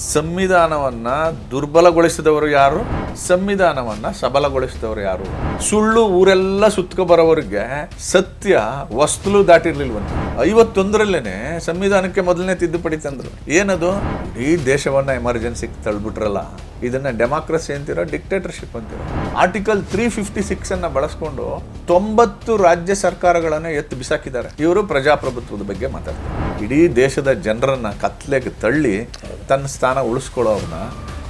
ಸಂವಿಧಾನವನ್ನ ದುರ್ಬಲಗೊಳಿಸಿದವರು ಯಾರು? ಸಂವಿಧಾನವನ್ನ ಸಬಲಗೊಳಿಸಿದವರು ಯಾರು? ಸುಳ್ಳು ಊರೆಲ್ಲ ಸುತ್ಕೊ ಬರೋವರಿಗೆ ಸತ್ಯ ವಸ್ತುಲು ದಾಟಿರ್ಲಿಲ್ವಂತೆ. ಐವತ್ತೊಂದರಲ್ಲೇನೆ ಸಂವಿಧಾನಕ್ಕೆ ಮೊದಲನೇ ತಿದ್ದುಪಡಿ ತಂದರು. ಏನದು? ಇಡೀ ದೇಶವನ್ನ ಎಮರ್ಜೆನ್ಸಿಗೆ ತಳ್ಬಿಟ್ರಲ್ಲ. ಇದನ್ನ ಡೆಮಾಕ್ರಸಿ ಅಂತೀರೋ, ಡಿಕ್ಟೇಟರ್ಶಿಪ್ ಅಂತಿರೋ. ಆರ್ಟಿಕಲ್ ತ್ರೀ ಫಿಫ್ಟಿ ಸಿಕ್ಸ್ ಅನ್ನ ಬಳಸ್ಕೊಂಡು ತೊಂಬತ್ತು ರಾಜ್ಯ ಸರ್ಕಾರಗಳನ್ನ ಎತ್ತು ಬಿಸಾಕಿದ್ದಾರೆ. ಇವರು ಪ್ರಜಾಪ್ರಭುತ್ವದ ಬಗ್ಗೆ ಮಾತಾಡ್ತಾರೆ. ಇಡೀ ದೇಶದ ಜನರನ್ನು ಕತ್ಲೆಗೆ ತಳ್ಳಿ ತನ್ನ ಸ್ಥಾನ ಉಳಿಸ್ಕೊಳ್ಳೋರ್ನ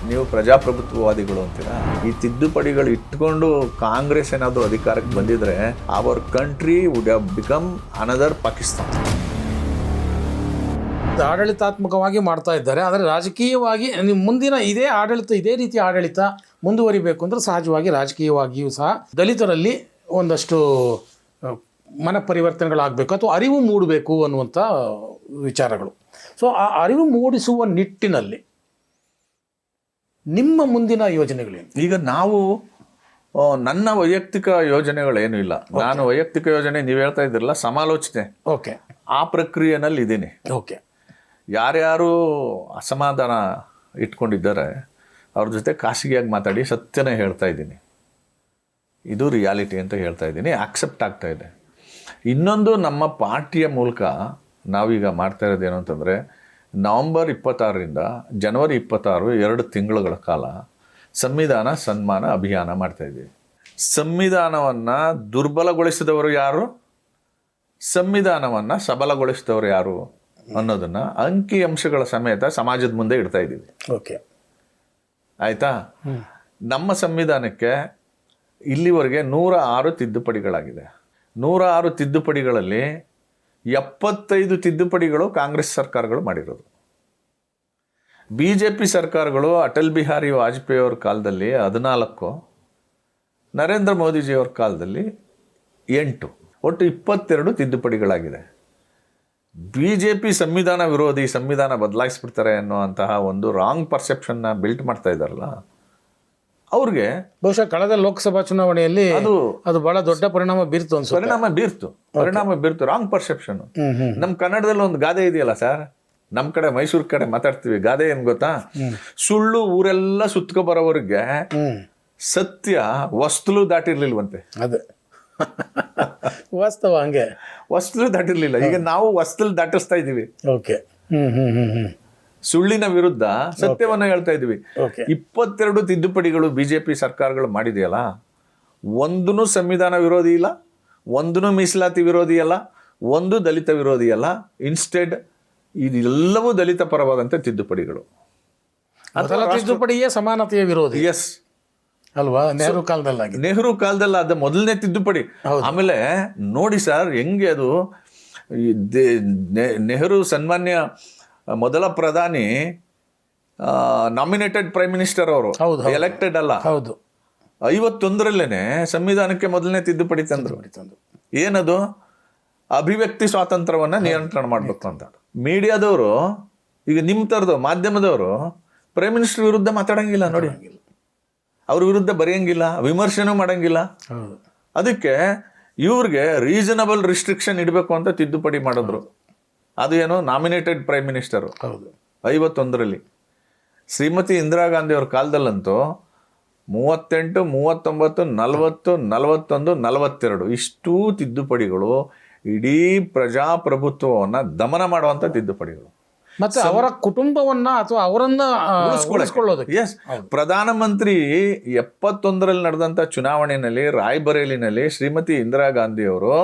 ನೀವು ಪ್ರಜಾಪ್ರಭುತ್ವವಾದಿಗಳು ಅಂತೀರಾ? ಈ ತಿದ್ದುಪಡಿಗಳು ಇಟ್ಕೊಂಡು ಕಾಂಗ್ರೆಸ್ ಏನಾದರೂ ಅಧಿಕಾರಕ್ಕೆ ಬಂದಿದ್ರೆ our country would have become another Pakistan ಆಡಳಿತಾತ್ಮಕವಾಗಿ ಮಾಡ್ತಾ ಇದ್ದಾರೆ. ಆದರೆ ರಾಜಕೀಯವಾಗಿ ನಿಮ್ಮ ಮುಂದಿನ ಇದೇ ಆಡಳಿತ ಇದೇ ರೀತಿ ಆಡಳಿತ ಮುಂದುವರಿಬೇಕು ಅಂದರೆ ಸಹಜವಾಗಿ ರಾಜಕೀಯವಾಗಿಯೂ ಸಹ ದಲಿತರಲ್ಲಿ ಒಂದಷ್ಟು ಮನ ಪರಿವರ್ತನೆಗಳಾಗಬೇಕು ಅಥವಾ ಅರಿವು ಮೂಡಬೇಕು ಅನ್ನುವಂಥ ವಿಚಾರಗಳು. ಸೊ ಆ ಅರಿವು ಮೂಡಿಸುವ ನಿಟ್ಟಿನಲ್ಲಿ ನಿಮ್ಮ ಮುಂದಿನ ಯೋಜನೆಗಳೇನು? ಈಗ ನಾವು ನನ್ನ ವೈಯಕ್ತಿಕ ಯೋಜನೆಗಳೇನು ಇಲ್ಲ. ನಾನು ವೈಯಕ್ತಿಕ ಯೋಜನೆ ನೀವು ಹೇಳ್ತಾ ಇದ್ದಿರಲ್ಲ ಸಮಾಲೋಚನೆ. ಓಕೆ ಆ ಪ್ರಕ್ರಿಯೆನಲ್ಲಿ ಇದ್ದೀನಿ ಓಕೆ ಯಾರ್ಯಾರು ಅಸಮಾಧಾನ ಇಟ್ಕೊಂಡಿದ್ದಾರೆ, ಅವ್ರ ಜೊತೆ ಖಾಸಗಿಯಾಗಿ ಮಾತಾಡಿ ಸತ್ಯನೇ ಹೇಳ್ತಾ ಇದ್ದೀನಿ. ಇದು ರಿಯಾಲಿಟಿ ಅಂತ ಹೇಳ್ತಾ ಇದ್ದೀನಿ. ಆಕ್ಸೆಪ್ಟ್ ಆಗ್ತಾ ಇದೆ. ಇನ್ನೊಂದು ನಮ್ಮ ಪಾರ್ಟಿಯ ಮೂಲಕ ನಾವೀಗ ಮಾಡ್ತಾ ಇರೋದು ಏನು ಅಂತಂದರೆ, ನವಂಬರ್ ಇಪ್ಪತ್ತಾರರಿಂದ ಜನವರಿ ಇಪ್ಪತ್ತಾರು, ಎರಡು ತಿಂಗಳುಗಳ ಕಾಲ ಸಂವಿಧಾನ ಸನ್ಮಾನ ಅಭಿಯಾನ ಮಾಡ್ತಾ ಇದ್ದೀವಿ. ಸಂವಿಧಾನವನ್ನು ದುರ್ಬಲಗೊಳಿಸಿದವರು ಯಾರು? ಸಂವಿಧಾನವನ್ನು ಸಬಲಗೊಳಿಸಿದವರು ಯಾರು? ಅನ್ನೋದನ್ನ ಅಂಕಿ ಅಂಶಗಳ ಸಮೇತ ಸಮಾಜದ ಮುಂದೆ ಇಡ್ತಾ ಇದ್ದೀವಿ. ಓಕೆ. ಆಯ್ತಾ? ನಮ್ಮ ಸಂವಿಧಾನಕ್ಕೆ ಇಲ್ಲಿವರೆಗೆ ನೂರ ಆರು ತಿದ್ದುಪಡಿಗಳಾಗಿದೆ. ನೂರ ಆರು ತಿದ್ದುಪಡಿಗಳಲ್ಲಿ ಎಪ್ಪತ್ತೈದು ತಿದ್ದುಪಡಿಗಳು ಕಾಂಗ್ರೆಸ್ ಸರ್ಕಾರಗಳು ಮಾಡಿರೋದು. ಬಿ ಜೆ ಪಿ ಸರ್ಕಾರಗಳು ಅಟಲ್ ಬಿಹಾರಿ ವಾಜಪೇಯಿ ಅವ್ರ ಕಾಲದಲ್ಲಿ ಹದಿನಾಲ್ಕು ನರೇಂದ್ರ ಮೋದಿಜಿಯವ್ರ ಕಾಲದಲ್ಲಿ ಎಂಟು ಒಟ್ಟು ಇಪ್ಪತ್ತೆರಡು ತಿದ್ದುಪಡಿಗಳಾಗಿದೆ. ಬಿ ಜೆ ಪಿ ಸಂವಿಧಾನ ವಿರೋಧಿ ಸಂವಿಧಾನ ಬದಲಾಯಿಸ್ಬಿಡ್ತಾರೆ ಅನ್ನುವಂತಹ ಒಂದು ರಾಂಗ್ ಪರ್ಸೆಪ್ಷನ್ನ ಬಿಲ್ಟ್ ಮಾಡ್ತಾ ಇದ್ದಾರಲ್ಲ ಅವ್ರಿಗೆ ಬಹುಶಃ ಕಳೆದ ಲೋಕಸಭಾ ಚುನಾವಣೆಯಲ್ಲಿ ಅದು ಅದು ಬಹಳ ದೊಡ್ಡ ಪರಿಣಾಮ ಬೀರ್ತು ಅನ್ಸುತ್ತೆ. ಪರಿಣಾಮ ಬೀರ್ತು ಪರಿಣಾಮ ಬೀರ್ತು ರಾಂಗ್ ಪರ್ಸೆಪ್ಷನ್ ನಮ್ಮ ಕನ್ನಡದಲ್ಲಿ ಒಂದು ಗಾದೆ ಇದೆಯಲ್ಲ ಸರ್ ನಮ್ಮ ಕಡೆ ಮೈಸೂರು ಕಡೆ ಮಾತಾಡ್ತೀವಿ ಗಾದೆ ಏನು ಗೊತ್ತಾ? ಸುಳ್ಳು ಊರೆಲ್ಲ ಸುತ್ಕೊ ಬರೋವರೆಗೆ ಸತ್ಯ ವಸ್ತುಲು ದಾಟಿರ್ಲಿಲ್ವಂತೆ. ಅದೇ. ವಾಸ್ತವ ಹಂಗೆ. ವಸ್ತುಲು ದಾಟಿರ್ಲಿಲ್ಲ ಈಗ ನಾವು ವಸ್ತುಲ್ ದಾಟಿಸ್ತಾ ಇದ್ದೀವಿ. ಓಕೆ. ಸುಳ್ಳಿನ ವಿರುದ್ಧ ಸತ್ಯವನ್ನ ಹೇಳ್ತಾ ಇದ್ದೀವಿ. ಓಕೆ. ಇಪ್ಪತ್ತೆರಡು ತಿದ್ದುಪಡಿಗಳು ಬಿಜೆಪಿ ಸರ್ಕಾರಗಳು ಮಾಡಿದೆಯಲ್ಲ ಒಂದೂ ಸಂವಿಧಾನ ವಿರೋಧಿ ಇಲ್ಲ ಒಂದೂ ಮೀಸಲಾತಿ ವಿರೋಧಿ ಅಲ್ಲ ಒಂದು ದಲಿತ ವಿರೋಧಿ ಅಲ್ಲ ಇನ್ಸ್ಟೆಡ್ ಇದೆಲ್ಲವೂ ದಲಿತ ಪರವಾದಂಥ ತಿದ್ದುಪಡಿಗಳು. ತಿದ್ದುಪಡಿಯೇ ಸಮಾನತೆಯ ವಿರೋಧಿ. ಎಸ್ ಅಲ್ವಾ? ನೆಹರು ಕಾಲದಲ್ಲಾಗಿ. ನೆಹರು ಕಾಲದಲ್ಲಿ ಅದ ಮೊದಲನೇ ತಿದ್ದುಪಡಿ. ಆಮೇಲೆ ನೋಡಿ ಸರ್ ಹೆಂಗೆ ಅದು ನೆಹರು ಸನ್ಮಾನ್ಯ ಮೊದಲ ಪ್ರಧಾನಿ ನಾಮಿನೇಟೆಡ್ ಪ್ರೈಮ್ ಮಿನಿಸ್ಟರ್ ಅವರು. ಎಲೆಕ್ಟೆಡ್ ಅಲ್ಲ. ಹೌದು. ಐವತ್ತೊಂದರಲ್ಲೇನೆ ಸಂವಿಧಾನಕ್ಕೆ ಮೊದಲನೇ ತಿದ್ದುಪಡಿ ತಂದ್ರು. ತಂದು ಏನದು? ಅಭಿವ್ಯಕ್ತಿ ಸ್ವಾತಂತ್ರ್ಯವನ್ನು ನಿಯಂತ್ರಣ ಮಾಡಬೇಕು ಅಂತ. ಮೀಡಿಯಾದವರು ಈಗ ನಿಮ್ಮ ಥರದ್ದು ಮಾಧ್ಯಮದವರು ಪ್ರೈಮ್ ಮಿನಿಸ್ಟರ್ ವಿರುದ್ಧ ಮಾತಾಡಂಗಿಲ್ಲ ನೋಡಿ. ಅವ್ರ ವಿರುದ್ಧ ಬರೆಯಂಗಿಲ್ಲ ವಿಮರ್ಶೆನೂ ಮಾಡಂಗಿಲ್ಲ. ಅದಕ್ಕೆ ಇವ್ರಿಗೆ ರೀಸನಬಲ್ ರಿಸ್ಟ್ರಿಕ್ಷನ್ ಇಡಬೇಕು ಅಂತ ತಿದ್ದುಪಡಿ ಮಾಡಿದ್ರು. ಅದು ಏನು? ನಾಮಿನೇಟೆಡ್ ಪ್ರೈಮ್ ಮಿನಿಸ್ಟರು ಹೌದು. ಐವತ್ತೊಂದರಲ್ಲಿ. ಶ್ರೀಮತಿ ಇಂದಿರಾ ಗಾಂಧಿ ಅವ್ರ ಕಾಲದಲ್ಲಂತೂ ಮೂವತ್ತೆಂಟು ಮೂವತ್ತೊಂಬತ್ತು ನಲವತ್ತು ನಲವತ್ತೊಂದು ನಲವತ್ತೆರಡು ಇಷ್ಟೂ ತಿದ್ದುಪಡಿಗಳು ಇಡೀ ಪ್ರಜಾಪ್ರಭುತ್ವವನ್ನು ದಮನ ಮಾಡುವಂಥ ತಿದ್ದುಪಡಿಗಳು. ಮತ್ತೆ ಅವರ ಕುಟುಂಬವನ್ನ ಅಥವಾ ಅವರನ್ನ ಉಳಿಸ್ಕೊಳ್ಳೋದಕ್ಕೆ. ಎಸ್ ಪ್ರಧಾನಮಂತ್ರಿ ಎಪ್ಪತ್ತೊಂದರಲ್ಲಿ ನಡೆದಂಥ ಚುನಾವಣೆಯಲ್ಲಿ ರಾಯ್ಬರೇಲಿನಲ್ಲಿ ಶ್ರೀಮತಿ ಇಂದಿರಾ ಗಾಂಧಿ ಅವರು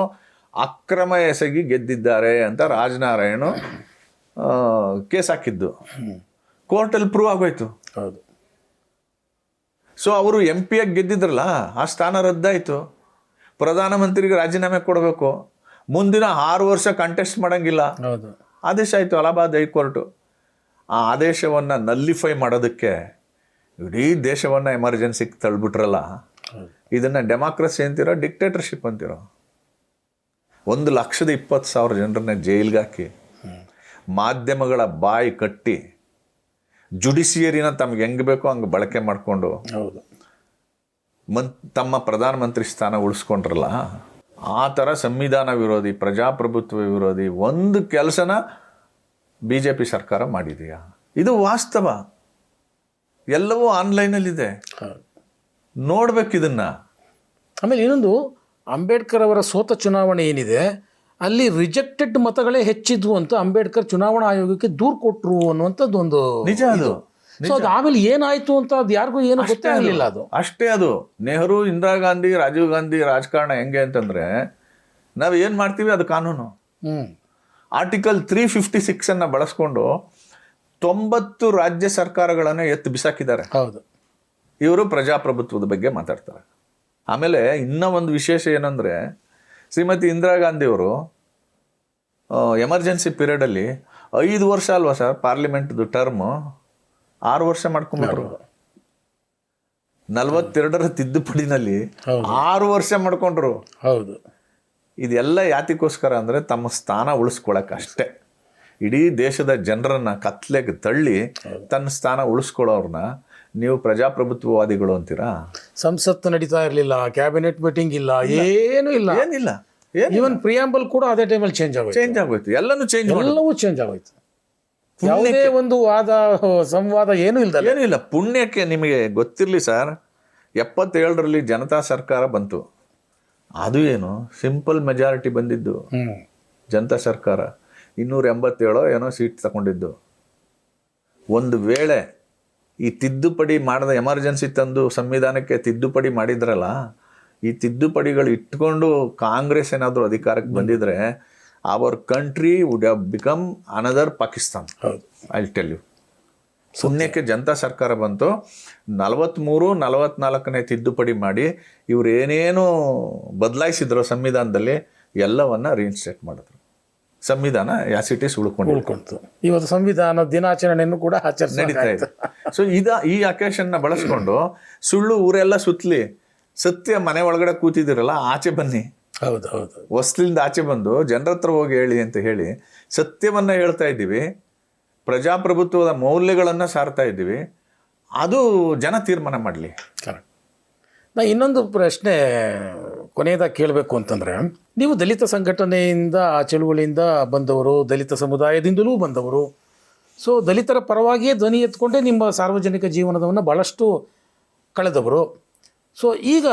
ಅಕ್ರಮ ಎಸಗಿ ಗೆದ್ದಿದ್ದಾರೆ ಅಂತ ರಾಜನಾರಾಯಣ ಕೇಸ್ ಹಾಕಿದ್ದು. ಕೋರ್ಟಲ್ಲಿ ಪ್ರೂವ್ ಆಗೋಯ್ತು. ಹೌದು. ಸೊ ಅವರು ಎಂ ಪಿಯಾಗಿ ಗೆದ್ದಿದ್ರಲ್ಲ ಆ ಸ್ಥಾನ ರದ್ದಾಯಿತು. ಪ್ರಧಾನಮಂತ್ರಿಗೆ ರಾಜೀನಾಮೆ ಕೊಡಬೇಕು. ಮುಂದಿನ ಆರು ವರ್ಷ ಕಂಟೆಸ್ಟ್ ಮಾಡಂಗಿಲ್ಲ. ಹೌದು. ಆದೇಶ ಆಯಿತು ಅಲಹಾಬಾದ್ ಹೈಕೋರ್ಟು. ಆ ಆದೇಶವನ್ನು ನಲ್ಲಿಫೈ ಮಾಡೋದಕ್ಕೆ ಇಡೀ ದೇಶವನ್ನು ಎಮರ್ಜೆನ್ಸಿಗೆ ತಳ್ಬಿಟ್ರಲ್ಲ ಇದನ್ನು ಡೆಮಾಕ್ರಸಿ ಅಂತೀರೋ ಡಿಕ್ಟೇಟರ್ಶಿಪ್ ಅಂತೀರೋ? ಒಂದು ಲಕ್ಷದ ಇಪ್ಪತ್ತು ಸಾವಿರ ಜನರನ್ನ ಜೈಲ್ಗಾಕಿ ಮಾಧ್ಯಮಗಳ ಬಾಯಿ ಕಟ್ಟಿ ಜುಡಿಷಿಯರಿನ ತಮ್ಗೆ ಹೆಂಗೆ ಬೇಕೋ ಹಂಗೆ ಬಳಕೆ ಮಾಡಿಕೊಂಡು ಹೌದು. ಮನ್ ತಮ್ಮ ಪ್ರಧಾನಮಂತ್ರಿ ಸ್ಥಾನ ಉಳಿಸ್ಕೊಂಡ್ರಲ್ಲ ಆ ಥರ ಸಂವಿಧಾನ ವಿರೋಧಿ ಪ್ರಜಾಪ್ರಭುತ್ವ ವಿರೋಧಿ ಒಂದು ಕೆಲಸನ ಬಿ ಜೆ ಪಿ ಸರ್ಕಾರ ಮಾಡಿದೆಯಾ? ಇದು ವಾಸ್ತವ. ಎಲ್ಲವೂ ಆನ್ಲೈನಲ್ಲಿದೆ. ನೋಡ್ಬೇಕು ಇದನ್ನ. ಆಮೇಲೆ ಇನ್ನೊಂದು ಅಂಬೇಡ್ಕರ್ ಅವರ ಸೋತ ಚುನಾವಣೆ ಏನಿದೆ ಅಲ್ಲಿ ರಿಜೆಕ್ಟೆಡ್ ಮತಗಳೇ ಹೆಚ್ಚಿದ್ವು ಅಂತ ಅಂಬೇಡ್ಕರ್ ಚುನಾವಣಾ ಆಯೋಗಕ್ಕೆ ದೂರು ಕೊಟ್ಟರು ಅನ್ನುವಂಥದ್ದು ಒಂದು ನಿಜ ಅದು. ಸೊ ಅದು ಆಮೇಲೆ ಏನಾಯ್ತು ಅಂತ ಅದು ಯಾರಿಗೂ ಏನು ಗೊತ್ತೇ ಆಗಲಿಲ್ಲ ಅದು. ಅಷ್ಟೇ ಅದು. ನೆಹರು ಇಂದಿರಾ ಗಾಂಧಿ ರಾಜೀವ್ ಗಾಂಧಿ ರಾಜಕಾರಣ ಹೆಂಗೆ ಅಂತಂದ್ರೆ ನಾವು ಏನು ಮಾಡ್ತೀವಿ? ಅದು ಕಾನೂನು. ಹ್ಮ್. ಆರ್ಟಿಕಲ್ ತ್ರೀ ಫಿಫ್ಟಿ ಸಿಕ್ಸ್ ಅನ್ನ ಬಳಸ್ಕೊಂಡು ತೊಂಬತ್ತು ರಾಜ್ಯ ಸರ್ಕಾರಗಳನ್ನ ಎತ್ತು ಬಿಸಾಕಿದ್ದಾರೆ. ಹೌದು. ಇವರು ಪ್ರಜಾಪ್ರಭುತ್ವದ ಬಗ್ಗೆ ಮಾತಾಡ್ತಾರೆ. ಆಮೇಲೆ ಇನ್ನೂ ಒಂದು ವಿಶೇಷ ಏನಂದ್ರೆ ಶ್ರೀಮತಿ ಇಂದಿರಾ ಗಾಂಧಿ ಅವರು ಎಮರ್ಜೆನ್ಸಿ ಪೀರಿಯಡಲ್ಲಿ ಐದು ವರ್ಷ ಅಲ್ವಾ ಸರ್ ಪಾರ್ಲಿಮೆಂಟ್ದು ಟರ್ಮ್ ಆರು ವರ್ಷ ಮಾಡ್ಕೊಂಡ್ಬಿಟ್ರು ನಲವತ್ತೆರಡರ ತಿದ್ದುಪಡಿನಲ್ಲಿ. ಆರು ವರ್ಷ ಮಾಡ್ಕೊಂಡ್ರು. ಹೌದು. ಇದೆಲ್ಲ ಯಾತಿಗೋಸ್ಕರ ಅಂದರೆ ತಮ್ಮ ಸ್ಥಾನ ಉಳಿಸ್ಕೊಳಕ್ಕೆ ಅಷ್ಟೇ. ಇಡೀ ದೇಶದ ಜನರನ್ನು ಕತ್ಲೆಗೆ ತಳ್ಳಿ ತನ್ನ ಸ್ಥಾನ ಉಳಿಸ್ಕೊಳ್ಳೋರ್ನ ನೀವು ಪ್ರಜಾಪ್ರಭುತ್ವವಾದಿಗಳು ಅಂತೀರಾ? ಸಂಸತ್ತು ನಡೀತಾ ಇರಲಿಲ್ಲ ಕ್ಯಾಬಿನೆಟ್ ಮೀಟಿಂಗ್ ಇಲ್ಲ ಏನೂ ಇಲ್ಲ. ಏನಿಲ್ಲ. ಏನ್ ಈವನ್ ಪ್ರಿಯಾಂಬಲ್ ಕೂಡ ಅದೇ ಟೈಮಲ್ಲಿ ಚೇಂಜ್ ಆಗೋಯ್ತು. ಚೇಂಜ್ ಆಗೋಯ್ತು. ಎಲ್ಲನೂ ಚೇಂಜ್ ಎಲ್ಲವೂ ಚೇಂಜ್ ಆಗೋಯ್ತು. ಯಾವುದೇ ಒಂದು ವಾದ ಸಂವಾದ ಏನೂ ಇಲ್ದಲ್ಲ? ಇಲ್ಲ. ಪುಣ್ಯಕ್ಕೆ ನಿಮಗೆ ಗೊತ್ತಿರಲಿ ಸರ್ ಎಪ್ಪತ್ತೇಳರಲ್ಲಿ ಜನತಾ ಸರ್ಕಾರ ಬಂತು. ಅದು ಏನು? ಸಿಂಪಲ್ ಮೆಜಾರಿಟಿ ಬಂದಿದ್ದು. ಜನತಾ ಸರ್ಕಾರ. ಇನ್ನೂರ ಎಂಬತ್ತೇಳೋ ಏನೋ ಸೀಟ್ ತಗೊಂಡಿದ್ದು. ಒಂದು ವೇಳೆ ಈ ತಿದ್ದುಪಡಿ ಮಾಡಿದ ಎಮರ್ಜೆನ್ಸಿ ತಂದು ಸಂವಿಧಾನಕ್ಕೆ ತಿದ್ದುಪಡಿ ಮಾಡಿದ್ರಲ್ಲ ಈ ತಿದ್ದುಪಡಿಗಳು ಇಟ್ಕೊಂಡು ಕಾಂಗ್ರೆಸ್ ಏನಾದರೂ ಅಧಿಕಾರಕ್ಕೆ ಬಂದಿದ್ರೆ our country would have become another Pakistan I tell you ಸುಮ್ಮನೆಕ್ಕೆ Janata ಸರ್ಕಾರ ಬಂತು ನಲವತ್ತ್ಮೂರು ನಲವತ್ನಾಲ್ಕನೇ ತಿದ್ದುಪಡಿ ಮಾಡಿ ಇವ್ರು ಏನೇನು ಬದಲಾಯಿಸಿದ್ರು ಸಂವಿಧಾನದಲ್ಲಿ ಎಲ್ಲವನ್ನ ರೀಇನ್ಸ್ಟೇಟ್ ಮಾಡಿದ್ರು. ಸಂವಿಧಾನ ಯಾಸಿಟಿಸ್ ಉಳ್ಕೊಂಡು ಉಳ್ಕೊಳ್ತು ಇವತ್ತು ಸಂವಿಧಾನ ದಿನಾಚರಣೆಯನ್ನು ಕೂಡ ಆಚರಿಸ ನಡೀತಾ ಇದೆ. ಸೊ ಇದ ಈ ಅಕೇಶನ್ನ ಬಳಸ್ಕೊಂಡು ಸುಳ್ಳು ಊರೆಲ್ಲ ಸುತ್ತಲಿ ಸತ್ಯ ಮನೆ ಒಳಗಡೆ ಕೂತಿದ್ದೀರಲ್ಲ ಆಚೆ ಬನ್ನಿ. ಹೌದು ಹೌದು. ಹೊಸ್ಲಿಂದ ಆಚೆ ಬಂದು ಜನರ ಹತ್ರ ಹೋಗಿ ಹೇಳಿ ಅಂತ ಹೇಳಿ ಸತ್ಯವನ್ನು ಹೇಳ್ತಾ ಇದ್ದೀವಿ ಪ್ರಜಾಪ್ರಭುತ್ವದ ಮೌಲ್ಯಗಳನ್ನು ಸಾರ್ತಾ ಇದ್ದೀವಿ ಅದು ಜನ ತೀರ್ಮಾನ ಮಾಡಲಿ. ಕರೆಕ್ಟ್. ನಾ ಇನ್ನೊಂದು ಪ್ರಶ್ನೆ ಕೊನೆಯದಾಗಿ ಕೇಳಬೇಕು ಅಂತಂದರೆ ನೀವು ದಲಿತ ಸಂಘಟನೆಯಿಂದ ಆ ಚಳುವಳಿಯಿಂದ ಬಂದವರು ದಲಿತ ಸಮುದಾಯದಿಂದಲೂ ಬಂದವರು ಸೊ ದಲಿತರ ಪರವಾಗಿಯೇ ಧ್ವನಿ ಎತ್ಕೊಂಡೇ ನಿಮ್ಮ ಸಾರ್ವಜನಿಕ ಜೀವನದವನ್ನು ಭಾಳಷ್ಟು ಕಳೆದವರು. ಸೊ ಈಗ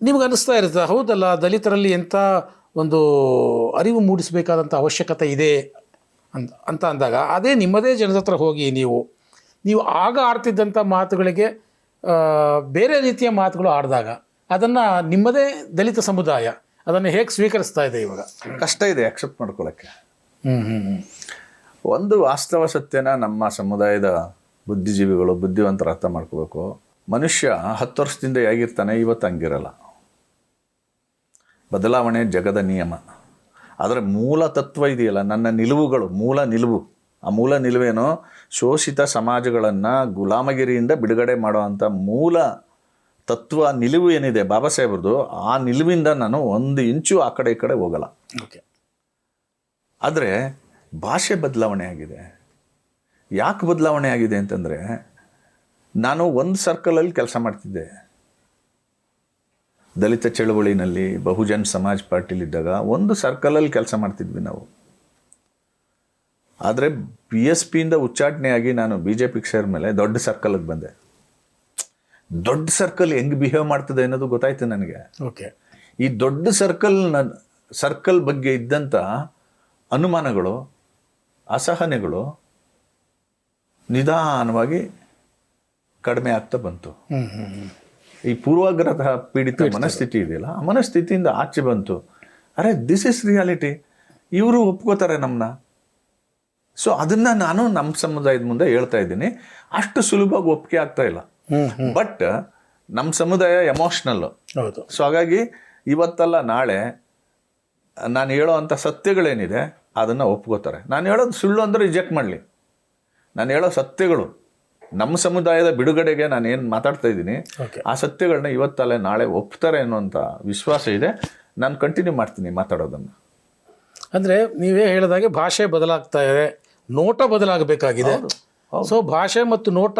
ನಿಮ್ಗೆ ಅನ್ನಿಸ್ತಾ ಇರುತ್ತೆ ಹೌದಲ್ಲ? ದಲಿತರಲ್ಲಿ ಎಂಥ ಒಂದು ಅರಿವು ಮೂಡಿಸಬೇಕಾದಂಥ ಅವಶ್ಯಕತೆ ಇದೆ ಅಂತ ಅಂತ ಅಂದಾಗ ಅದೇ ನಿಮ್ಮದೇ ಜನದ ಹತ್ರ ಹೋಗಿ ನೀವು ನೀವು ಆಗ ಆಡ್ತಿದ್ದಂಥ ಮಾತುಗಳಿಗೆ ಬೇರೆ ರೀತಿಯ ಮಾತುಗಳು ಆಡಿದಾಗ ಅದನ್ನು ನಿಮ್ಮದೇ ದಲಿತ ಸಮುದಾಯ ಅದನ್ನು ಹೇಗೆ ಸ್ವೀಕರಿಸ್ತಾ ಇದೆ ಇವಾಗ? ಕಷ್ಟ ಇದೆ ಅಕ್ಸೆಪ್ಟ್ ಮಾಡ್ಕೊಳ್ಳೋಕ್ಕೆ ಹ್ಞೂ ಹ್ಞೂ ಹ್ಞೂ ಒಂದು ವಾಸ್ತವ ಸತ್ಯನ ನಮ್ಮ ಸಮುದಾಯದ ಬುದ್ಧಿಜೀವಿಗಳು ಬುದ್ಧಿವಂತರು ಅರ್ಥ ಮಾಡ್ಕೋಬೇಕು. ಮನುಷ್ಯ ಹತ್ತು ವರ್ಷದಿಂದ ಹೇಗಿರ್ತಾನೆ ಇವತ್ತು ಹಂಗಿರಲ್ಲ. ಬದಲಾವಣೆ ಜಗದ ನಿಯಮ. ಆದರೆ ಮೂಲ ತತ್ವ ಇದೆಯಲ್ಲ ನನ್ನ ನಿಲುವುಗಳು ಮೂಲ ನಿಲುವು. ಆ ಮೂಲ ನಿಲುವೇನು? ಶೋಷಿತ ಸಮಾಜಗಳನ್ನು ಗುಲಾಮಗಿರಿಯಿಂದ ಬಿಡುಗಡೆ ಮಾಡುವಂಥ ಮೂಲ ತತ್ವ ನಿಲುವು ಏನಿದೆ ಬಾಬಾ ಸಾಹೇಬ್ರದ್ದು ಆ ನಿಲುವಿಂದ ನಾನು ಒಂದು ಇಂಚು ಆ ಕಡೆ ಈ ಕಡೆ ಹೋಗಲ್ಲ. ಓಕೆ. ಆದರೆ ಭಾಷೆ ಬದಲಾವಣೆ ಆಗಿದೆ. ಯಾಕೆ ಬದಲಾವಣೆ ಆಗಿದೆ ಅಂತಂದರೆ ನಾನು ಒಂದು ಸರ್ಕಲಲ್ಲಿ ಕೆಲಸ ಮಾಡ್ತಿದ್ದೆ. ದಲಿತ ಚಳವಳಿನಲ್ಲಿ ಬಹುಜನ್ ಸಮಾಜ್ ಪಾರ್ಟಿಲಿದ್ದಾಗ ಒಂದು ಸರ್ಕಲಲ್ಲಿ ಕೆಲಸ ಮಾಡ್ತಿದ್ವಿ ನಾವು. ಆದರೆ ಬಿ ಎಸ್ ಪಿಯಿಂದ ಉಚ್ಚಾಟನೆಯಾಗಿ ನಾನು ಬಿ ಜೆ ಪಿಗೆ ಸೇರಿದ ಮೇಲೆ ದೊಡ್ಡ ಸರ್ಕಲ್ಗೆ ಬಂದೆ. ದೊಡ್ಡ ಸರ್ಕಲ್ ಹೆಂಗೆ ಬಿಹೇವ್ ಮಾಡ್ತದೆ ಅನ್ನೋದು ಗೊತ್ತಾಯ್ತು ನನಗೆ. ಓಕೆ. ಈ ದೊಡ್ಡ ಸರ್ಕಲ್ ಸರ್ಕಲ್ ಬಗ್ಗೆ ಇದ್ದಂಥ ಅನುಮಾನಗಳು ಅಸಹನೆಗಳು ನಿಧಾನವಾಗಿ ಕಡಿಮೆ ಆಗ್ತಾ ಬಂತು. ಈ ಪೂರ್ವಾಗ್ರಹ ಪೀಡಿತ ಮನಸ್ಥಿತಿ ಇದೆಯಲ್ಲ ಆ ಮನಸ್ಥಿತಿಯಿಂದ ಆಚೆ ಬಂತು. ಅರೆ ದಿಸ್ ಇಸ್ ರಿಯಾಲಿಟಿ ಇವರು ಒಪ್ಕೋತಾರೆ ನಮ್ಮನ್ನ ಸೊ ಅದನ್ನ ನಾನು ನಮ್ಮ ಸಮುದಾಯದ ಮುಂದೆ ಹೇಳ್ತಾ ಇದ್ದೀನಿ. ಅಷ್ಟು ಸುಲಭವಾಗಿ ಒಪ್ಪಿಗೆ ಆಗ್ತಾ ಇಲ್ಲ. ಬಟ್ ನಮ್ಮ ಸಮುದಾಯ ಎಮೋಷ್ನಲ್ ಹೌದು. ಸೊ ಹಾಗಾಗಿ ಇವತ್ತಲ್ಲ ನಾಳೆ ನಾನು ಹೇಳೋ ಅಂಥ ಸತ್ಯಗಳೇನಿದೆ ಅದನ್ನು ಒಪ್ಕೋತಾರೆ. ನಾನು ಹೇಳೋದು ಸುಳ್ಳು ಅಂದರೆ ರಿಜೆಕ್ಟ್ ಮಾಡಲಿ. ನಾನು ಹೇಳೋ ಸತ್ಯಗಳು. ನಮ್ಮ ಸಮುದಾಯದ ಬಿಡುಗಡೆಗೆ ನಾನು ಏನು ಮಾತಾಡ್ತಾ ಇದ್ದೀನಿ ಆ ಸತ್ಯಗಳನ್ನ ಇವತ್ತಲ್ಲ ನಾಳೆ ಒಪ್ತಾರೆ ಅನ್ನುವಂಥ ವಿಶ್ವಾಸ ಇದೆ. ನಾನು ಕಂಟಿನ್ಯೂ ಮಾಡ್ತೀನಿ ಮಾತಾಡೋದನ್ನು. ಅಂದರೆ ನೀವೇ ಹೇಳಿದಾಗೆ ಭಾಷೆ ಬದಲಾಗ್ತಾ ಇದೆ ನೋಟ ಬದಲಾಗಬೇಕಾಗಿದೆ. ಸೊ ಭಾಷೆ ಮತ್ತು ನೋಟ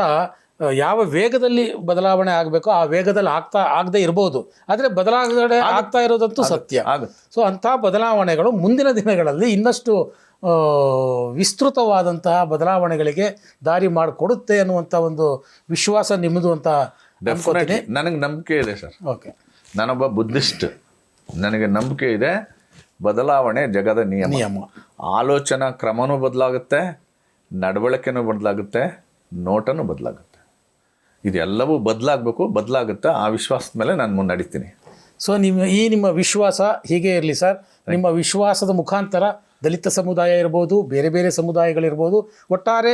ಯಾವ ವೇಗದಲ್ಲಿ ಬದಲಾವಣೆ ಆಗಬೇಕು ಆ ವೇಗದಲ್ಲಿ ಆಗ್ತಾ ಆಗದೆ ಇರಬಹುದು ಆದರೆ ಬದಲಾಗದೆ ಆಗ್ತಾ ಇರೋದಂತೂ ಸತ್ಯ. ಸೊ ಅಂಥ ಬದಲಾವಣೆಗಳು ಮುಂದಿನ ದಿನಗಳಲ್ಲಿ ಇನ್ನಷ್ಟು ವಿಸ್ತೃತವಾದಂತಹ ಬದಲಾವಣೆಗಳಿಗೆ ದಾರಿ ಮಾಡಿಕೊಡುತ್ತೆ ಅನ್ನುವಂಥ ಒಂದು ವಿಶ್ವಾಸ ನಿಮ್ಮದು ಅಂತ ಡೆಫಿನೆಟ್ಲಿ ನನಗೆ ನಂಬಿಕೆ ಇದೆ ಸರ್. ಓಕೆ ನಾನೊಬ್ಬ ಬುದ್ಧಿಸ್ಟ್. ನನಗೆ ನಂಬಿಕೆ ಇದೆ ಬದಲಾವಣೆ ಜಗದ ನಿಯಮ. ನಿಯಮ. ಆಲೋಚನಾ ಕ್ರಮನೂ ಬದಲಾಗುತ್ತೆ ನಡವಳಿಕೆನೂ ಬದಲಾಗುತ್ತೆ ನೋಟನೂ ಬದಲಾಗುತ್ತೆ. ಇದೆಲ್ಲವೂ ಬದಲಾಗಬೇಕು ಬದಲಾಗುತ್ತೆ. ಆ ವಿಶ್ವಾಸದ ಮೇಲೆ ನಾನು ಮುನ್ನಡಿತೀನಿ ಸೊ ನಿಮ್ಮ ಈ ನಿಮ್ಮ ವಿಶ್ವಾಸ ಹೀಗೆ ಇರಲಿ ಸರ್. ನಿಮ್ಮ ವಿಶ್ವಾಸದ ಮುಖಾಂತರ ದಲಿತ ಸಮುದಾಯ ಇರ್ಬೋದು ಬೇರೆ ಬೇರೆ ಸಮುದಾಯಗಳಿರ್ಬೋದು ಒಟ್ಟಾರೆ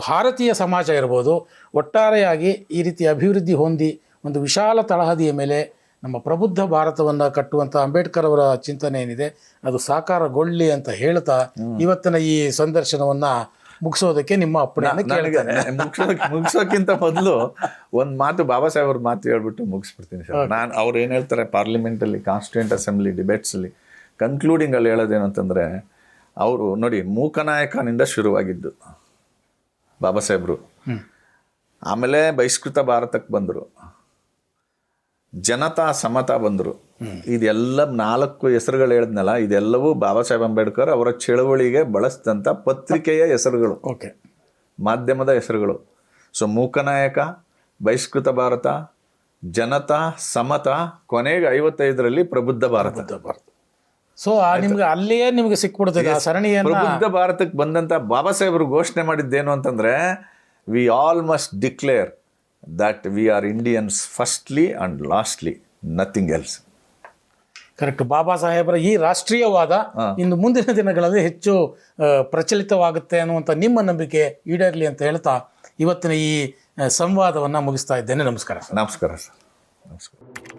ಭಾರತೀಯ ಸಮಾಜ ಇರ್ಬೋದು ಒಟ್ಟಾರೆಯಾಗಿ ಈ ರೀತಿ ಅಭಿವೃದ್ಧಿ ಹೊಂದಿ ಒಂದು ವಿಶಾಲ ತಳಹದಿಯ ಮೇಲೆ ನಮ್ಮ ಪ್ರಬುದ್ಧ ಭಾರತವನ್ನು ಕಟ್ಟುವಂಥ ಅಂಬೇಡ್ಕರ್ ಅವರ ಚಿಂತನೆ ಏನಿದೆ ಅದು ಸಾಕಾರಗೊಳ್ಳಿ ಅಂತ ಹೇಳ್ತಾ ಇವತ್ತಿನ ಈ ಸಂದರ್ಶನವನ್ನು ಮುಗಿಸೋದಕ್ಕೆ ನಿಮ್ಮ ಮುಗಿಸೋಕ್ಕಿಂತ ಮೊದಲು ಒಂದು ಮಾತು ಬಾಬಾ ಸಾಹೇಬ್ ಅವ್ರ ಮಾತು ಹೇಳ್ಬಿಟ್ಟು ಮುಗಿಸ್ಬಿಡ್ತೀನಿ ಸರ್. ನಾನು ಅವ್ರು ಏನು ಹೇಳ್ತಾರೆ ಪಾರ್ಲಿಮೆಂಟಲ್ಲಿ ಕಾನ್ಸ್ಟಿಟ್ಯೂಂಟ್ ಅಸೆಂಬ್ಲಿ ಡಿಬೇಟ್ಸಲ್ಲಿ ಕನ್ಕ್ಲೂಡಿಂಗ್ ಅಲ್ಲಿ ಹೇಳೋದೇನು ಅಂತಂದರೆ ಅವರು ನೋಡಿ ಮೂಕನಾಯಕನಿಂದ ಶುರುವಾಗಿದ್ದು ಬಾಬಾ ಸಾಹೇಬ್ರು. ಆಮೇಲೆ ಬಹಿಷ್ಕೃತ ಭಾರತಕ್ಕೆ ಬಂದರು. ಜನತಾ ಸಮತಾ ಬಂದರು. ಇದೆಲ್ಲ ನಾಲ್ಕು ಹೆಸರುಗಳು ಹೇಳಿದ್ನಲ್ಲ ಇದೆಲ್ಲವೂ ಬಾಬಾ ಸಾಹೇಬ್ ಅಂಬೇಡ್ಕರ್ ಅವರ ಚಳವಳಿಗೆ ಬಳಸಿದಂಥ ಪತ್ರಿಕೆಯ ಹೆಸರುಗಳು. ಓಕೆ. ಮಾಧ್ಯಮದ ಹೆಸರುಗಳು. ಸೊ ಮೂಕನಾಯಕ ಬಹಿಷ್ಕೃತ ಭಾರತ ಜನತಾ ಸಮತ ಕೊನೆಗೆ ಐವತ್ತೈದರಲ್ಲಿ ಪ್ರಬುದ್ಧ ಭಾರತ. ಭಾರತ. ಸೊ ನಿಮ್ಗೆ ಅಲ್ಲಿಯೇ ನಿಮ್ಗೆ ಸಿಕ್ಬಿಡ್ತದೆ ಆ ಸರಣಿಯನ್ನು. ಪ್ರಬುದ್ಧ ಭಾರತಕ್ಕೆ ಬಂದಂತ ಬಾಬಾ ಸಾಹೇಬರು ಘೋಷಣೆ ಮಾಡಿದ್ದೇನು ಅಂತಂದ್ರೆ we all must declare that we are Indians firstly and lastly nothing else correct Baba ಸಾಹೇಬರ ಈ ರಾಷ್ಟ್ರೀಯವಾದ ಇನ್ನು ಮುಂದಿನ ದಿನಗಳಲ್ಲಿ ಹೆಚ್ಚು ಪ್ರಚಲಿತವಾಗುತ್ತೆ ಅನ್ನುವಂಥ ನಿಮ್ಮ ನಂಬಿಕೆ ಈಡೇರಲಿ ಅಂತ ಹೇಳ್ತಾ ಇವತ್ತಿನ ಈ ಸಂವಾದವನ್ನು ಮುಗಿಸ್ತಾ ಇದ್ದೇನೆ. ನಮಸ್ಕಾರ ನಮಸ್ಕಾರ ಸರ್. ನಮಸ್ಕಾರ.